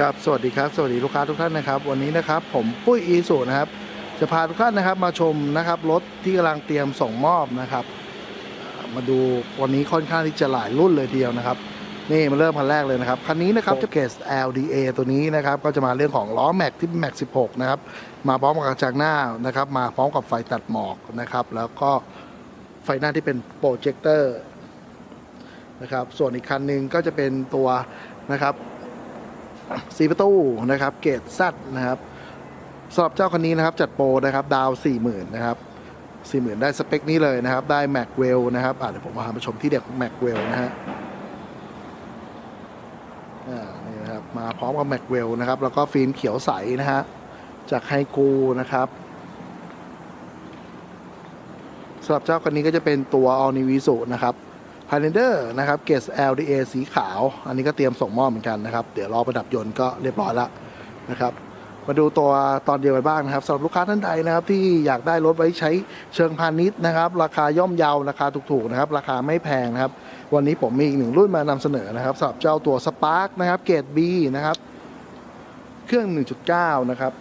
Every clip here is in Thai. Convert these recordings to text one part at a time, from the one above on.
ครับสวัสดีครับ สวัสดีลูกค้าทุกท่านนะครับ วันนี้นะครับผมปุ้ยอีสุนะครับ จะพาทุกท่านนะครับ มาชมนะครับรถที่กำลังเตรียมส่งมอบนะครับอ่ามาดูวันนี้ค่อนข้างที่จะหลายรุ่นเลยทีเดียวนะครับ นี่มาเริ่มคันแรกเลยนะครับคันนี้นะครับจะเกส LDA ตัวนี้นะครับ ก็จะมาเรื่องของล้อแม็กที่แม็ก16 นะครับ มาพร้อมกับกระจังหน้านะครับ มาพร้อมกับไฟตัดหมอกนะครับ แล้วก็ไฟหน้าที่เป็นโปรเจคเตอร์นะครับ ส่วนอีกคันหนึ่งก็จะเป็นตัวนะครับ สีประตูนะครับ เกตซัดนะครับสำหรับเจ้าคันนี้นะครับ จัดโปรนะครับ ดาว40,000นะครับ40,000ได้สเปคนี้เลยนะครับ ได้แม็กเวลนะครับอะเดี๋ยวผมมาพาไปชมที่เด็กแม็กเวลนะฮะอ่านี่นะครับ มาพร้อมกับแม็กเวลนะครับ แล้วก็ฟิล์มเขียวใสนะฮะจากไฮคูนะครับสำหรับเจ้าคันนี้ก็จะเป็นตัว All New Visu นะครับ h i g h l a n d e r นะครับเกส LDA สีขาว อันนี้ก็เตรียมส่งมอบเหมือนกันนะครับ เดี๋ยวรอประดับยนต์ก็เรียบร้อยแล้วนะครับมาดูตัวตอนเดียวกันบ้างนะครับสำหรับลูกค้าท่านใดนะครับ ที่อยากได้รถไว้ใช้เชิงพาณิชย์นะครับ ราคาย่อมเยาราคาถูกๆนะครับ ราคาไม่แพงนะครับ วันนี้ผมมีอีกหนึ่งรุ่นมานำเสนอนะครับสำหรับเจ้าตัว Spark นะครับเกรด B นะครับ เครื่อง 1.9 นะครับ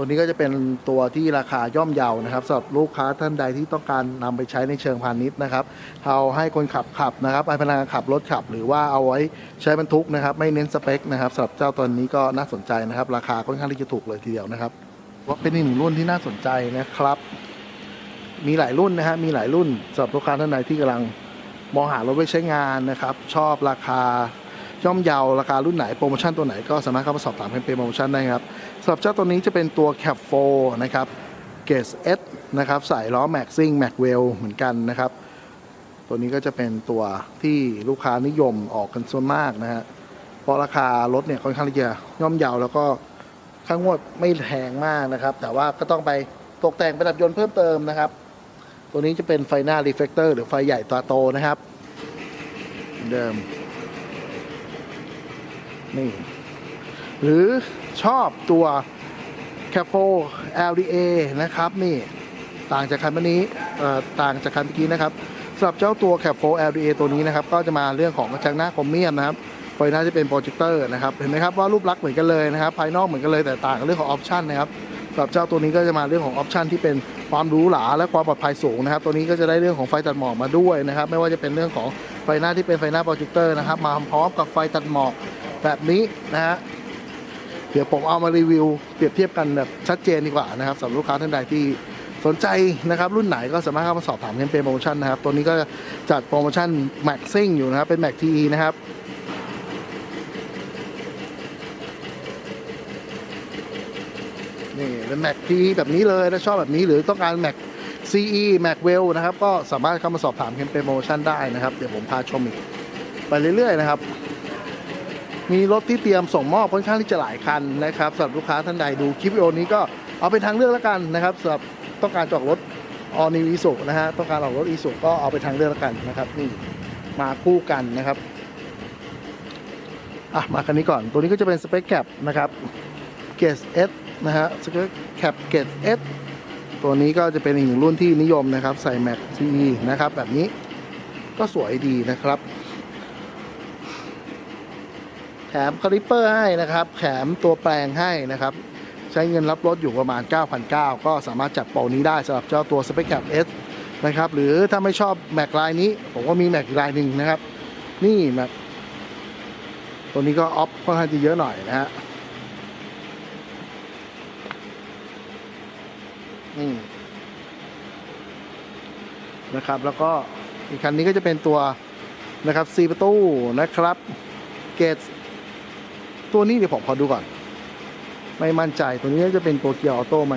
ตัวนี้ก็จะเป็นตัวที่ราคาย่อมเยานะครับสำหรับลูกค้าท่านใดที่ต้องการนำไปใช้ในเชิงพาณิชย์นะครับเอาให้คนขับขับนะครับให้พนักงานขับรถขับ หรือว่าเอาไว้ใช้บรรทุกนะครับ ไม่เน้นสเปคนะครับสำหรับเจ้าตัวนี้ก็น่าสนใจนะครับ ราคาค่อนข้างที่จะถูกเลยทีเดียวนะครับว่าเป็นอีกหนึ่งรุ่นที่น่าสนใจนะครับ มีหลายรุ่นนะฮะมีหลายรุ่นสำหรับลูกค้าท่านใดที่กำลังมองหารถไว้ใช้งานนะครับ ชอบราคา ย่อมเยาวราคารุ่นไหนโปรโมชั่นตัวไหนก็สามารถเข้ามาสอบถามแคมเปญโปรโมชั่นได้ครับสำหรับเจ้าตัวนี้จะเป็นตัว Cap 4นะครับเกส S นะครับใส่ล้อแม็กซิ่งแม็กเวลเหมือนกันนะครับ ตัวนี้ก็จะเป็นตัวที่ลูกค้านิยมออกกันส่วนมากนะฮะเพราะราคารถเนี่ยค่อนข้างที่จะย่อมเยาวแล้วก็ค่างวดไม่แพงมากนะครับ แต่ว่าก็ต้องไปตกแต่งประดับยนต์เพิ่มเติมนะครับ ตัวนี้จะเป็นไฟหน้ารีเฟกเตอร์หรือไฟใหญ่ตัวโตนะครับ เดิม นี่หรือชอบตัว c a f o LDA นะครับนี่ต่างจากคันเมื่อนี้ต่างจากคันเมื่อกี้นะครับสำหรับเจ้าตัว Cap 4 LDA ตัวนี้นะครับ ก็จะมาเรื่องของกระจังหน้าคอมเมียมนะครับไฟหน้าจะเป็นโปรเจคเตอร์นะครับ เห็นไหมครับว่ารูปลักษณ์เหมือนกันเลยนะครับ ภายนอกเหมือนกันเลยแต่ต่างกันเรื่องของออปชันนะครับสำหรับเจ้าตัวนี้ก็จะมาเรื่องของออปชันที่เป็นความรู้หราและความปลอดภัยสูงนะครับ ตัวนี้ก็จะได้เรื่องของไฟตัดหมอกมาด้วยนะครับ ไม่ว่าจะเป็นเรื่องของไฟหน้าที่เป็นไฟหน้าโปรเจคเตอร์นะครับ มาพร้อมกับไฟตัดหมอก แบบนี้นะฮะเดี๋ยวผมเอามารีวิวเปรียบเทียบกันแบบชัดเจนดีกว่านะครับสำหรับลูกค้าท่านใดที่สนใจนะครับรุ่นไหนก็สามารถเข้ามาสอบถามแคมเปญโปรโมชั่นนะครับตัวนี้ก็จัดโปรโมชั่นแม็กซิ่งอยู่นะครับเป็นแม็กทีนะครับนี่เป็นแม็กทีแบบนี้เลยถ้าชอบแบบนี้หรือต้องการแม็ก CE แม็กเวลนะครับก็สามารถเข้ามาสอบถามแคมเปญโปรโมชั่นได้นะครับ เดี๋ยวผมพาชมอีกไปเรื่อยๆนะครับ มีรถที่เตรียมส่งมอบค่อนข้างที่จะหลายคันนะครับสำหรับลูกค้าท่านใดดูคลิปวิดีโอนี้ก็เอาเป็นทางเลือกแล้วกันนะครับสำหรับต้องการจอดรถออนิวอีสุนะฮะต้องการออกรถอีสุก็เอาไปทางเลือกแล้วกันนะครับนี่มาคู่กันนะครับอะมาคันนี้ก่อนตัวนี้ก็จะเป็นสเปคแคปนะครับเกสเอสนะฮะสเปคแคปเกสเอสตัวนี้ก็จะเป็นอีกหนึ่งรุ่นที่นิยมนะครับใส่แม็กซีนะครับแบบนี้ก็สวยดีนะครับ แถมคาลิปเปอร์ให้นะครับ แถมตัวแปลงให้นะครับ ใช้เงินรับรถอยู่ประมาณ 9,900 ก็สามารถจัดโปรนี้ได้สำหรับเจ้าตัว s p e c Cap S นะครับ หรือถ้าไม่ชอบแม็กลายนี้ ผมก็มีแม็กอีกลายหนึ่งนะครับ นี่แม็กตัวนี้ก็ออฟค่อนข้างจะเยอะหน่อยนะฮะนี่นะครับ แล้วก็อีกคันนี้ก็จะเป็นตัวนะครับซีประตูนะครับ เกต ตัวนี้เดี๋ยวผมขอดูก่อน ไม่มั่นใจตัวนี้จะเป็นตัวเกียร์ออโต้ไหม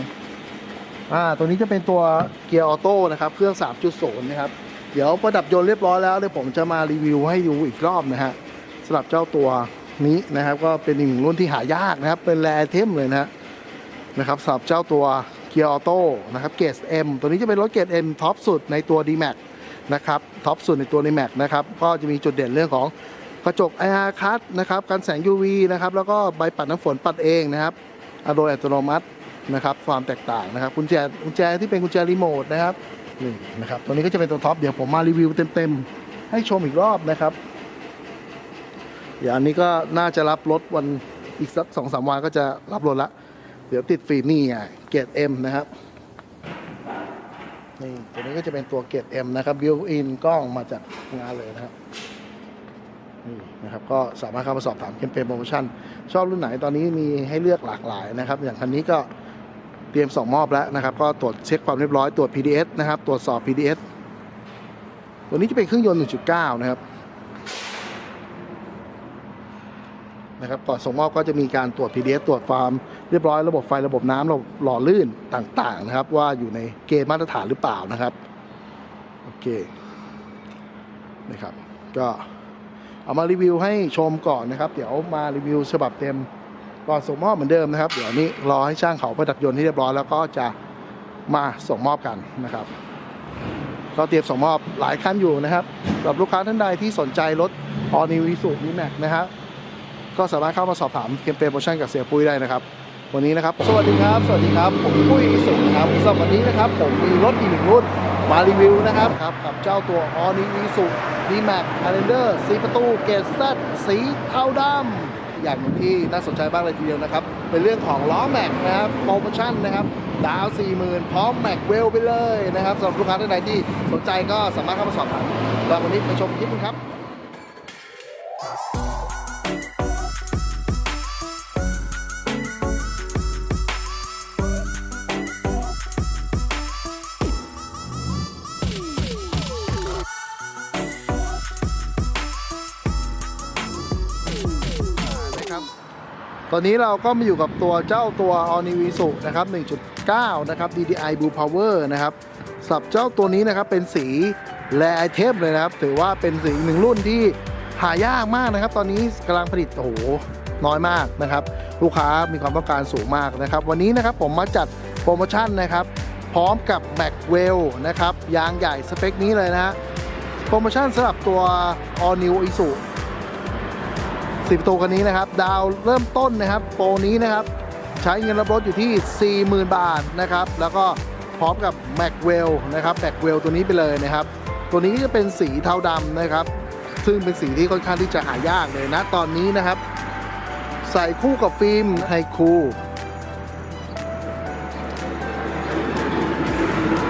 อ่าตัวนี้จะเป็นตัวเกียร์ออโต้นะครับเครื่อง 3.0 นะครับ เดี๋ยวประดับยนต์เรียบร้อยแล้วเดี๋ยวผมจะมารีวิวให้ดูอีกรอบนะฮะสำหรับเจ้าตัวนี้นะครับ ก็เป็นอีกหนึ่งรุ่นที่หายากนะครับ เป็นแรเทมเลยนะฮะนะครับสำหรับเจ้าตัวเกียร์ออโต้นะครับเกรด M ตัวนี้จะเป็นรถเกรด M ท็อปสุดในตัว D-Max นะครับท็อปสุดในตัว D-Max นะครับก็จะมีจุดเด่นเรื่องของ กระจก IR คัทนะครับกันแสง UV นะครับแล้วก็ใบปัดน้ำฝนปัดเองนะครับโดยอัตโนมัตินะครับความแตกต่างนะครับกุญแจกุญแจที่เป็นกุญแจรีโมทนะครับนี่นะครับตัวนี้ก็จะเป็นตัวท็อปเดี๋ยวผมมารีวิวเต็มๆ ให้ชมอีกรอบนะครับเดี๋ยวอันนี้ก็น่าจะรับรถวันอีกสักสองสามวันก็จะรับรถละ เดี๋ยวติดฟิล์มนี่ไงเกรด M นะครับนี่ตัวนี้ก็จะเป็นตัวเกรด M นะครับบิวอินกล้องมาจากงานเลยนะครับ นะครับก็สามารถเข้ามาสอบถามแคมเปญโปรโมชั่น ชอบรุ่นไหนตอนนี้มีให้เลือกหลากหลายนะครับ อย่างคันนี้ก็เตรียมส่งมอบแล้วนะครับ ก็ตรวจเช็คความเรียบร้อยตรวจ PDS นะครับ ตรวจสอบ PDS ตัวนี้จะเป็นเครื่องยนต์ 1.9 นะครับนะครับก่อนส่งมอบก็จะมีการตรวจ PDS ตรวจความเรียบร้อยระบบไฟระบบน้ำระบบหล่อลื่นต่างๆนะครับ ว่าอยู่ในเกณฑ์มาตรฐานหรือเปล่านะครับ โอเคนะครับก็ เอามารีวิวให้ชมก่อนนะครับ เดี๋ยวมารีวิวฉบับเต็มก่อนส่งมอบเหมือนเดิมนะครับ เดี๋ยวนี้รอให้ช่างเขาประดับยนต์ที่เรียบร้อยแล้วก็จะมาส่งมอบกันนะครับก็เตรียมส่งมอบหลายคันอยู่นะครับสำหรับลูกค้าท่านใดที่สนใจรถออนิวิสุนีแม็กนะครับก็สามารถเข้ามาสอบถามเคมเปญโปรโมชั่นกับเสียปุ้ยได้นะครับ วันนี้นะครับ สวัสดีครับ สวัสดีครับ ผมปุ้ยสุขนะครับสำหรับวันนี้นะครับ ผมมีรถอีกหนึ่งรุ่น มารีวิวนะครับครับกับเจ้าตัว All New Isuzu D-Max Highlander สีประตูเกรด Z สีเทาดำอย่างหนึ่งที่น่าสนใจมากเลยทีเดียวนะครับ เป็นเรื่องของล้อแม็กนะครับโปรโมชั่นนะครับดาว 40,000 พร้อมแม็กเวลไปเลยนะครับสำหรับลูกค้าท่านใดที่สนใจก็สามารถเข้ามาสอบถามแล้ววันนี้ไปชมคลิปกันครับนะครับ ตอนนี้เราก็มาอยู่กับตัวเจ้าตัว All New Isuzu นะครับ 1.9 นะครับ DDI Blue Power นะครับสับเจ้าตัวนี้นะครับเป็นสีแรไอเทมเลยนะครับ ถือว่าเป็นสีหนึ่งรุ่นที่หายากมากนะครับ ตอนนี้กำลังผลิตโอ้โหน้อยมากนะครับ ลูกค้ามีความต้องการสูงมากนะครับ วันนี้นะครับผมมาจัดโปรโมชั่นนะครับ พร้อมกับ m a c w e l l นะครับยางใหญ่สเปคนี้เลยนะฮะโปรโมชั่นสำหรับตัว All New Isuzu สิบประตูคันนี้นะครับ ดาวเริ่มต้นนะครับโปรนี้นะครับ ใช้เงินรับรถอยู่ที่ 40,000 บาทนะครับ แล้วก็พร้อมกับ m a c w e l l นะครับ m a c w e l l ตัวนี้ไปเลยนะครับ ตัวนี้จะเป็นสีเทาดำนะครับ ซึ่งเป็นสีที่ค่อนข้างที่จะหายากเลยนะตอนนี้นะครับ ใส่คู่กับฟิล์มไฮคู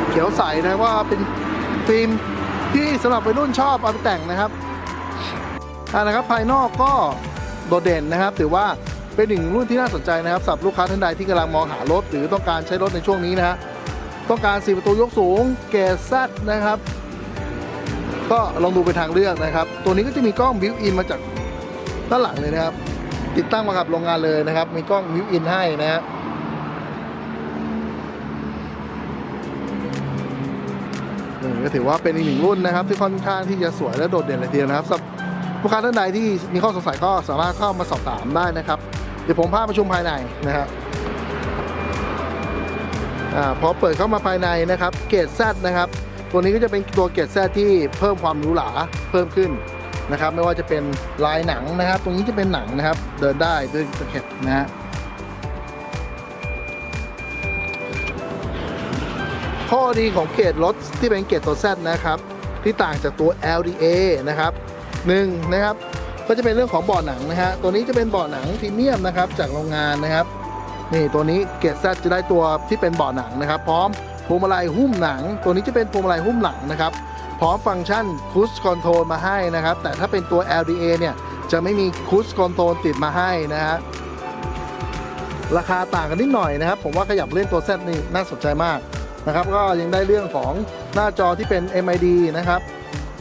เขียวใสนะว่าเป็นฟิล์มที่สำหรับวัยรุ่นชอบเอาไปแต่งนะครับอ่านะครับภายนอกก็ โดดเด่นนะครับ ถือว่าเป็นหนึ่งรุ่นที่น่าสนใจนะครับสำหรับลูกค้าท่านใดที่กำลังมองหารถ หรือต้องการใช้รถในช่วงนี้นะฮะต้องการ4ประตูยกสูงเกรดแซดนะครับ ก็ลองดูเป็นทางเลือกนะครับ ตัวนี้ก็จะมีกล้องบิวอินมาจากด้านหลังเลยนะครับ ติดตั้งมากับโรงงานเลยนะครับ มีกล้องบิวอินให้นะฮะก็ถือว่าเป็นอีกหนึ่งรุ่นนะครับ ที่ค่อนข้างที่จะสวยและโดดเด่นเลยทีเดียวนะครับ ลูกค้าท่านใดที่มีข้อสงสัยก็สามารถเข้ามาสอบถามได้นะครับ เดี๋ยวผมพาไปชมภายในนะครับอพอเปิดเข้ามาภายในนะครับ เกรดแซนะครับ ตัวนี้ก็จะเป็นตัวเกรดแซที่เพิ่มความหรูหราเพิ่มขึ้นนะครับ ไม่ว่าจะเป็นลายหนังนะครับ ตรงนี้จะเป็นหนังนะครับ เดินได้ด้วยตะเข็บนะฮะข้อดีของเกรดรถที่เป็นเกรดตัว Z นะครับ ที่ต่างจากตัว LDA นะครับ หนึ่งนะครับ ก็จะเป็นเรื่องของเบาะหนังนะฮะตัวนี้จะเป็นเบาะหนังพรีเมียมนะครับจากโรงงานนะครับ นี่ตัวนี้เกรด Z จะได้ตัวที่เป็นเบาะหนังนะครับ พร้อมพวงมาลัยหุ้มหนัง ตัวนี้จะเป็นพวงมาลัยหุ้มหลังนะครับพร้อมฟังก์ชันคูสคอนโทรลมาให้นะครับ แต่ถ้าเป็นตัว LDA เนี่ยจะไม่มีคูสคอนโทรลติดมาให้นะฮะราคาต่างกันนิดหน่อยนะครับ ผมว่าขยับเล่นตัว Z นี่น่าสนใจมากนะครับ ก็ยังได้เรื่องของหน้าจอที่เป็น MID นะครับ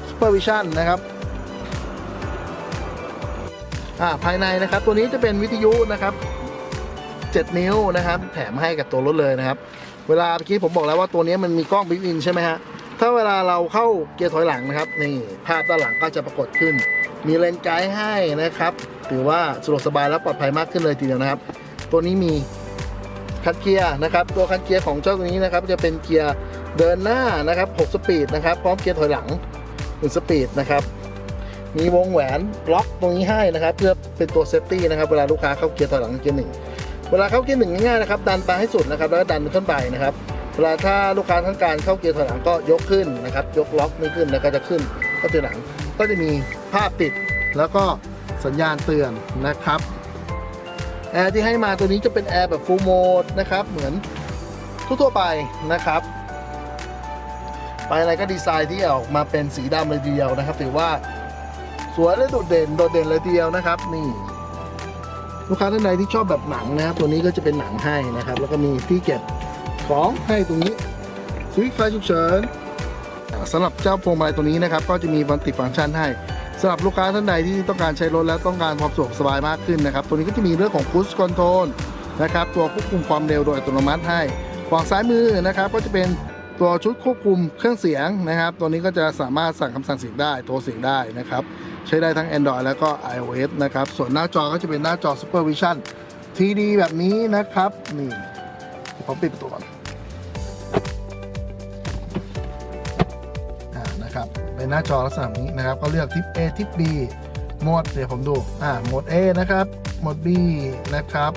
Supervision นะครับ อ่าภายในนะครับตัวนี้จะเป็นวิทยุนะครับ 7 นิ้วนะครับ แถมให้กับตัวรถเลยนะครับ เวลาเมื่อกี้ผมบอกแล้วว่าตัวนี้มันมีกล้องบิวอินใช่ไหมฮะถ้าเวลาเราเข้าเกียร์ถอยหลังนะครับนี่ภาพด้านหลังก็จะปรากฏขึ้น มีเลนส์ไกด์ให้นะครับถือว่าสะดวกสบายและปลอดภัยมากขึ้นเลยทีเดียวนะครับ ตัวนี้มีคันเกียร์นะครับ ตัวคันเกียร์ของเจ้าตัวนี้นะครับ จะเป็นเกียร์เดินหน้านะครับ 6 สปีดนะครับ พร้อมเกียร์ถอยหลัง1สปีดนะครับ มีวงแหวนล็อกตรงนี้ให้นะครับ เพื่อเป็นตัวเซฟตี้นะครับเวลาลูกค้าเข้าเกียร์ถอยหลังเกียร์หนึ่งเวลาเข้าเกียร์หนึ่งง่ายๆนะครับดันไปให้สุดนะครับแล้วก็ดันขึ้นไปนะครับ เวลาถ้าลูกค้าต้องการเข้าเกียร์ถอยหลังก็ยกขึ้นนะครับ ยกล็อกนี้ขึ้นแล้วก็จะขึ้นก็ถอยหลังก็จะมีภาพปิดแล้วก็สัญญาณเตือนนะครับแอร์ที่ให้มาตัวนี้จะเป็นแอร์แบบ full mode นะครับ เหมือนทั่วๆไปนะครับไปอะไรก็ดีไซน์ที่ออกมาเป็นสีดำเลยทีเดียวนะครับถือว่า สวยและโดดเด่นโดดเด่นเลยทีเดียวนะครับ นี่ ลูกค้าท่านใดที่ชอบแบบหนังนะครับ ตัวนี้ก็จะเป็นหนังให้นะครับ แล้วก็มีที่เก็บของให้ตรงนี้สวิตช์ไฟฉุกเฉินอ่าสำหรับเจ้าพวงมาลัยตัวนี้นะครับ ก็จะมีบันติฟังก์ชันให้สำหรับลูกค้าท่านใดที่ต้องการใช้รถแล้วต้องการความสะดวกสบายมากขึ้นนะครับ ตัวนี้ก็จะมีเรื่องของ Cruise Control นะครับ ตัวควบคุมความเร็วโดยอัตโนมัติให้ ฝั่งซ้ายมือนะครับก็จะเป็น ตัวชุดควบคุมเครื่องเสียงนะครับ ตัวนี้ก็จะสามารถสั่งคำสั่งเสียงได้โทรเสียงได้นะครับ ใช้ได้ทั้ง Android แล้วก็ iOS นะครับ ส่วนหน้าจอก็จะเป็นหน้าจอ Super Vision 3D แบบนี้นะครับ นี่ผมปิดประตูก่อนอ่านะครับเป็นหน้าจอลักษณะนี้นะครับ ก็เลือกทิป A ทิป B โหมดเดี๋ยวผมดูอ่าโหมด A นะครับโหมด B นะครับ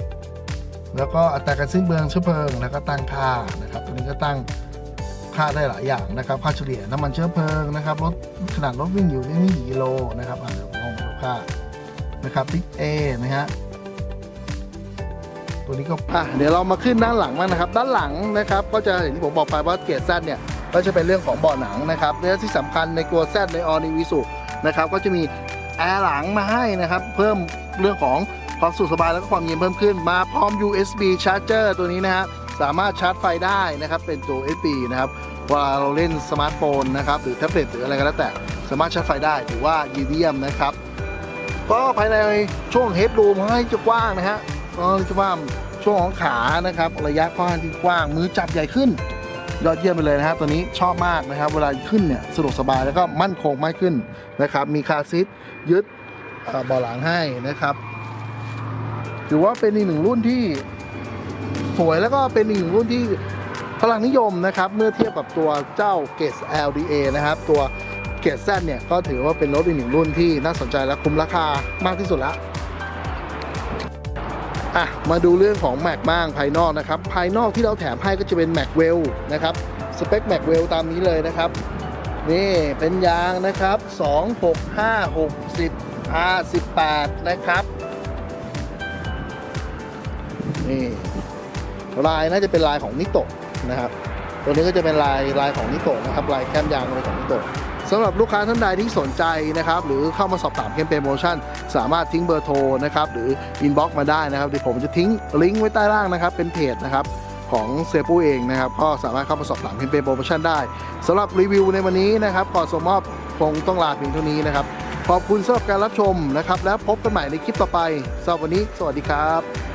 แล้วก็อัตราการสิ้นเปลืองเชื้อเพลิง แล้วก็ตั้งค่านะครับ ตัวนี้ก็ตั้ง ค่าได้หลายอย่างนะครับ ค่าเฉลี่ยน้ำมันเชื้อเพลิงนะครับรถขนาดรถวิ่งอยู่ที่นี่กี่กิโลนะครับอ่าเดี๋ยวมลองดูค่านะครับทิป A นะฮะตัวนี้ก็อะเดี๋ยวเรามาขึ้นด้านหลังบ้างนะครับ ด้านหลังนะครับก็จะอย่างที่ผมบอกไปว่าเกียร์แซดเนี่ยก็จะเป็นเรื่องของเบาะหนังนะครับและที่สำคัญในตัวแซดในออนิวิสุนะครับก็จะมีแอร์หลังมาให้นะครับ เพิ่มเรื่องของความสุขสบายแล้วก็ความเย็นเพิ่มขึ้นมาพร้อม USB charger ตัวนี้นะฮะ สามารถชาร์จไฟได้นะครับ เป็นตัว USB นะครับเวลาเราเล่นสมาร์ทโฟนนะครับ หรือแท็บเล็ตหรืออะไรก็แล้วแต่ สามารถชาร์จไฟได้ถือว่าดีเยี่ยมนะครับ ก็ภายในช่วงเฮดรูมให้จะกว้างนะฮะก็จะว่าช่วงของขานะครับ ระยะค่อนข้างที่กว้างมือจับใหญ่ขึ้น ยอดเยี่ยมไปเลยนะฮะตัวนี้ชอบมากนะครับ เวลาขึ้นเนี่ยสะดวกสบายแล้วก็มั่นคงมากขึ้นนะครับ มีคาซีทยึดเอ่อเบาะหลังให้นะครับ ถือว่าเป็นอีกหนึ่งรุ่นที่ สวยแล้วก็เป็นอีกหนึ่งรุ่นที่พลังนิยมนะครับ เมื่อเทียบกับตัวเจ้าเกส LDA นะครับ ตัวเกสแซเนี่ยก็ถือว่าเป็นรถอีกหนึ่งรุ่นที่น่าสนใจและคุ้มราคามากที่สุดล้วอะมาดูเรื่องของแม็กบ้างภายนอกนะครับ ภายนอกที่เราแถมให้ก็จะเป็นแม็กเวลนะครับสเปคแม็กเวลตามนี้เลยนะครับ นี่เป็นยางนะครับ 2 6 5 6 10 R18 นะครับ นี่ ลายน่าจะเป็นลายของนิโตะนะครับ ตัวนี้ก็จะเป็นลายลายของนิโตะนะครับลายแคมยางอะไรของนิโตะสำหรับลูกค้าท่านใดที่สนใจนะครับ หรือเข้ามาสอบถามแคมเปญโปรโมชั่น สามารถทิ้งเบอร์โทรนะครับ หรืออินบ็อกซ์มาได้นะครับเดี๋ยวผมจะทิ้งลิงก์ไว้ใต้ล่างนะครับ เป็นเพจนะครับของเซปูเองนะครับ ก็สามารถเข้ามาสอบถามแคมเปญโปรโมชั่นได้สำหรับรีวิวในวันนี้นะครับก่อนส่งมอบคงต้องลาเพียงเท่านี้นะครับขอบคุณสำหรับการรับชมนะครับ แล้วพบกันใหม่ในคลิปต่อไปสำหรับวันนี้ สวัสดีครับ